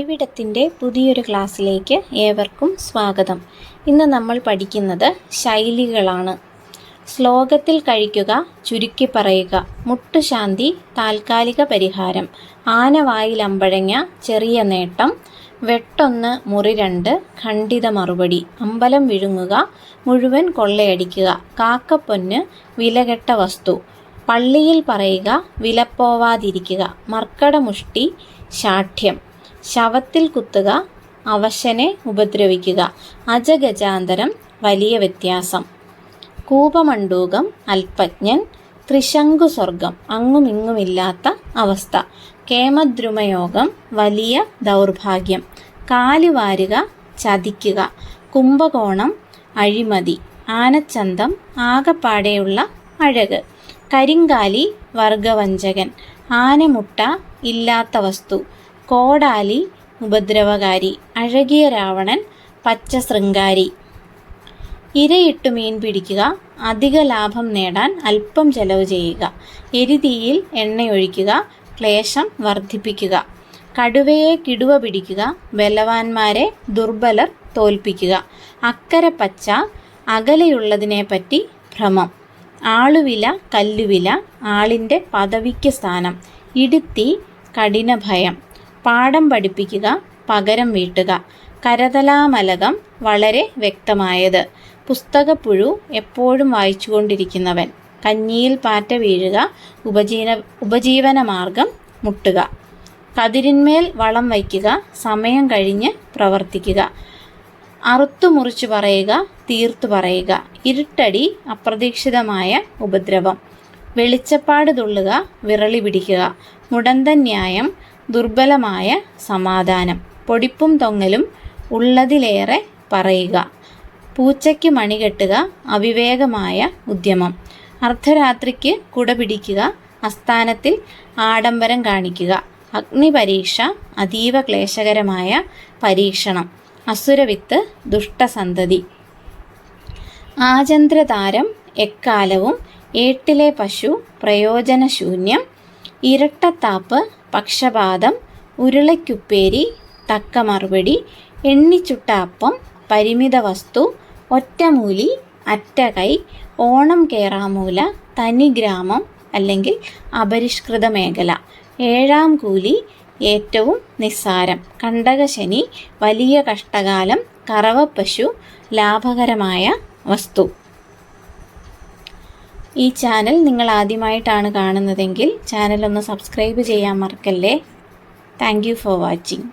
ഇവിടത്തിന്റെ പുതിയൊരു ക്ലാസ്സിലേക്ക് ഏവർക്കും സ്വാഗതം. ഇന്ന് നമ്മൾ പഠിക്കുന്നത് ശൈലികളാണ്. ശ്ലോകത്തിൽ കഴിക്കുക ചുരുക്കി പറയുക. മുട്ടുശാന്തി താൽക്കാലിക പരിഹാരം. ആനവായിലമ്പഴങ്ങ ചെറിയ നേട്ടം. വെട്ടൊന്ന് മുറി രണ്ട് ഖണ്ഡിത മറുപടി. അമ്പലം വിഴുങ്ങുക മുഴുവൻ കൊള്ളയടിക്കുക. കാക്കപ്പൊന്ന് വിലകെട്ട വസ്തു. പള്ളിയിൽ പറയുക വിലപ്പോവാതിരിക്കുക. മർക്കടമുഷ്ടി ശാഠ്യം. ശവത്തിൽ കുത്തുക അവശനെ ഉപദ്രവിക്കുക. അജഗജാന്തരം വലിയ വ്യത്യാസം. കൂപമണ്ടൂകം അല്പജ്ഞൻ ത്രിശങ്കു സ്വർഗം അങ്ങുമിങ്ങുമില്ലാത്ത അവസ്ഥ. കേമദ്രുമയോഗം വലിയ ദൗർഭാഗ്യം. കാലുവാരുക ചതിക്കുക. കുംഭകോണം അഴിമതി. ആനച്ചന്തം ആകപ്പാടെയുള്ള അഴക്. കരിങ്കാലി വർഗവഞ്ചകൻ. ആനമുട്ട ഇല്ലാത്ത വസ്തു. കോടാലി ഉപദ്രവകാരി അഴകിയ രാവണൻ പച്ച ശൃംഗാരി ഇരയിട്ടു മീൻ പിടിക്കുക അധിക ലാഭം നേടാൻ അല്പം ചെലവ് ചെയ്യുക. എരിതീയിൽ എണ്ണയൊഴിക്കുക ക്ലേശം വർദ്ധിപ്പിക്കുക. കടുവയെ കിടുവ പിടിക്കുക ബലവാന്മാരെ ദുർബലർ തോൽപ്പിക്കുക. അക്കരെ പച്ച അകലെയുള്ളതിനെപ്പറ്റി ഭ്രമം. ആളുവില കല്ലുവില ആളിന്റെ പദവിക്ക് സ്ഥാനം. ഇടുത്തി കഠിനഭയം. പാഠം പഠിപ്പിക്കുക പകരം വീട്ടുക. കരതലാമലകം വളരെ വ്യക്തമായത്. പുസ്തകപ്പുഴു എപ്പോഴും വായിച്ചുകൊണ്ടിരിക്കുന്നവൻ. കഞ്ഞിയിൽ പാറ്റ വീഴുക ഉപജീവന മാർഗം മുട്ടുക. കതിരിന്മേൽ വളം വയ്ക്കുക സമയം കഴിഞ്ഞ് പ്രവർത്തിക്കുക. അറുത്തു മുറിച്ചു പറയുക തീർത്തു പറയുക. ഇരുട്ടടി അപ്രതീക്ഷിതമായ ഉപദ്രവം. വെളിച്ചപ്പാട് തുള്ളുക വിരളി പിടിക്കുക. മുടന്തൻ ന്യായം ദുർബലമായ സമാധാനം. പൊടിപ്പും തൊങ്ങലും ഉള്ളതിലേറെ പറയുക. പൂച്ചയ്ക്ക് മണികെട്ടുക അവിവേകമായ ഉദ്യമം. അർദ്ധരാത്രിക്ക് കുട പിടിക്കുക അസ്ഥാനത്തിൽ ആഡംബരം കാണിക്കുക. അഗ്നിപരീക്ഷ അതീവ ക്ലേശകരമായ പരീക്ഷണം. അസുരവിത്ത് ദുഷ്ടസന്തതി. ആചന്ദ്രതാരം എക്കാലവും ഏട്ടിലെ പശു പ്രയോജനശൂന്യം ഇരട്ടത്താപ്പ് പക്ഷപാതം ഉരുളയ്ക്കുപ്പേരി തക്ക മറുപടി എണ്ണിച്ചുട്ട അപ്പം പരിമിത വസ്തു ഒറ്റമൂലി അറ്റകൈ ഓണം കേറാമൂല തനി ഗ്രാമം അല്ലെങ്കിൽ അപരിഷ്കൃത മേഖല. ഏഴാം കൂലി ഏറ്റവും നിസ്സാരം. കണ്ടകശനി വലിയ കഷ്ടകാലം കറവപ്പശു ലാഭകരമായ വസ്തു. ഈ ചാനൽ നിങ്ങൾ ആദ്യമായിട്ടാണ് കാണുന്നതെങ്കിൽ ചാനൽ ഒന്ന് സബ്സ്ക്രൈബ് ചെയ്യാൻ മറക്കല്ലേ? Thank for watching